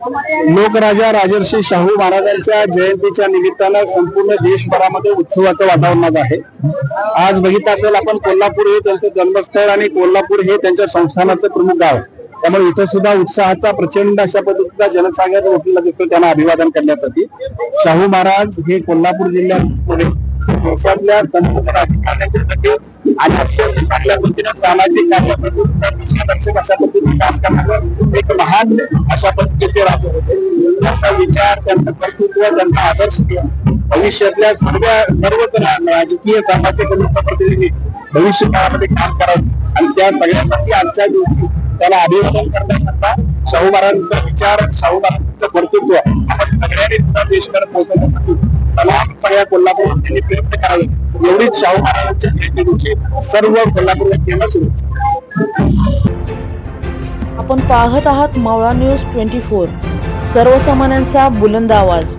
लोकराजा राजर्षी शाहू महाराजांच्या जयंतीच्या निमित्तानं संपूर्ण देशभरामध्ये उत्सवाचं वातावरणात आहे. आज बघितलं असेल आपण कोल्हापूर हे त्यांचं जन्मस्थळ आणि कोल्हापूर हे त्यांच्या संस्थानाचं प्रमुख गाव. त्यामुळे इथं सुद्धा उत्साहाचा प्रचंड अशा पद्धतीचा जनसागर उठलेला दिसतो त्यांना अभिवादन करण्यासाठी. शाहू महाराज हे कोल्हापूर जिल्ह्यात देशातल्या संपूर्ण राजकारण्यासाठी सामाजिक कार्य अशा पद्धतीने काम करणारं एक महान अशा पद्धतीचे राहत होते. त्यांचा विचार त्यांचं कर्तृत्व त्यांचा आदर्श भविष्यातल्या सर्व सर्वच राजकीय सामाजिक लोकप्रतिनिधी भविष्य काळामध्ये काम करावं. आणि त्या सगळ्यासाठी आजच्या दिवशी त्याला अभिवादन करण्याकरता शाहू महाराजांचा विचार शाहू महाराजांचं कर्तृत्व आपण सगळ्यांनी सुद्धा देशभर पोहोचवण्यासाठी मला सगळ्या कोल्हापूर त्यांनी प्रयत्न करावे. एवढी शाहू महाराजांच्या जयंती दिवशी सर्व कोल्हापूरवासियांना सुरू आपण पाहत आहात मावळा न्यूज ट्वेंटी फोर. सर्वसामान्यांचा बुलंद आवाज.